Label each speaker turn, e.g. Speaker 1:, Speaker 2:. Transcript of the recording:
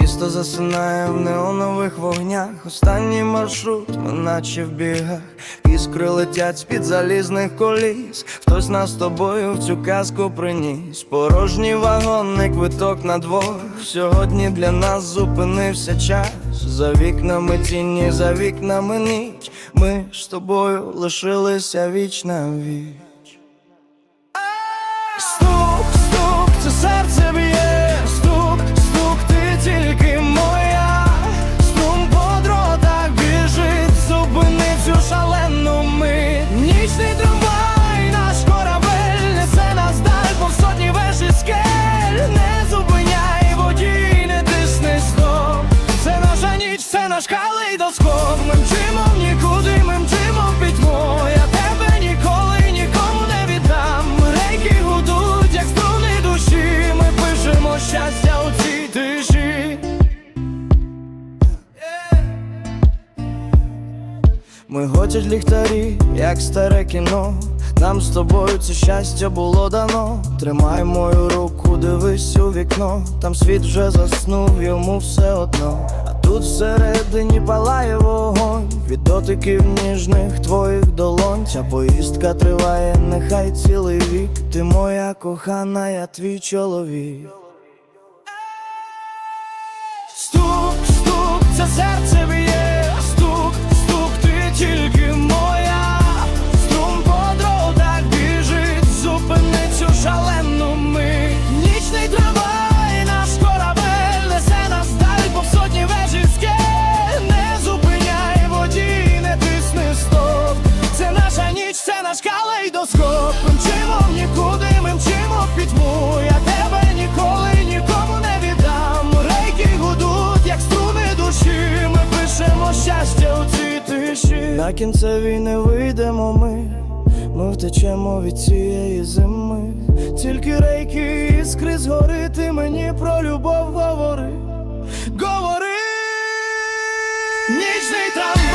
Speaker 1: Місто засинає в неонових вогнях. Останній маршрут, наче в бігах. Іскри летять з-під залізних коліс. Хтось нас з тобою в цю казку приніс. Порожній вагон, не квиток на двох. Сьогодні для нас зупинився час. За вікнами тіні, за вікнами ніч. Ми з тобою лишилися віч на віч. Калейдоскоп. Ми мчимо нікуди, ми мчимо в пітьму. Я тебе ніколи нікому не віддам. Рейки гудуть, як струни душі. Ми пишемо щастя у цій тиші. Ми готять ліхтарі, як старе кіно. Нам з тобою це щастя було дано. Тримай мою руку, дивись у вікно. Там світ вже заснув, йому все одно. А тут всередині палає вогонь. Від дотиків ніжних твоїх долонь. Ця поїздка триває, нехай цілий вік. Ти моя кохана, я твій чоловік. Стук, стук, це серце На кінцевій не вийдемо ми. Ми втечемо від цієї зими. Тільки рейки іскри згори, ти мені про любов говори. Говори. Нічний трамвай